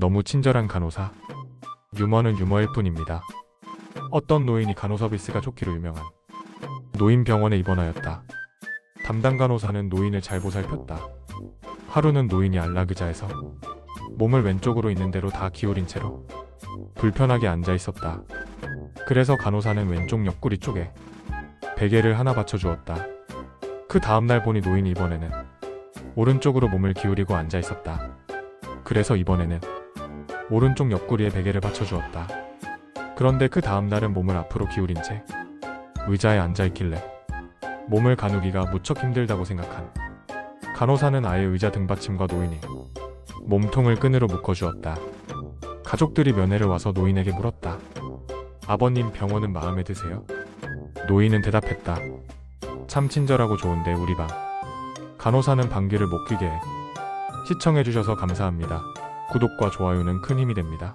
너무 친절한 간호사. 유머는 유머일 뿐입니다. 어떤 노인이 간호 서비스가 좋기로 유명한 노인 병원에 입원하였다. 담당 간호사는 노인을 잘 보살폈다. 하루는 노인이 안락의자에서 몸을 왼쪽으로 있는 대로 다 기울인 채로 불편하게 앉아 있었다. 그래서 간호사는 왼쪽 옆구리 쪽에 베개를 하나 받쳐주었다. 그 다음날 보니 노인이 이번에는 오른쪽으로 몸을 기울이고 앉아 있었다. 그래서 이번에는 오른쪽 옆구리에 베개를 받쳐주었다. 그런데 그 다음날은 몸을 앞으로 기울인 채 의자에 앉아 있길래 몸을 가누기가 무척 힘들다고 생각한 간호사는 아예 의자 등받침과 노인의 몸통을 끈으로 묶어주었다. 가족들이 면회를 와서 노인에게 물었다. 아버님 병원은 마음에 드세요? 노인은 대답했다. 참 친절하고 좋은데 우리 방. 간호사는 방귀를 못 뀌게 해. 시청해주셔서 감사합니다. 구독과 좋아요는 큰 힘이 됩니다.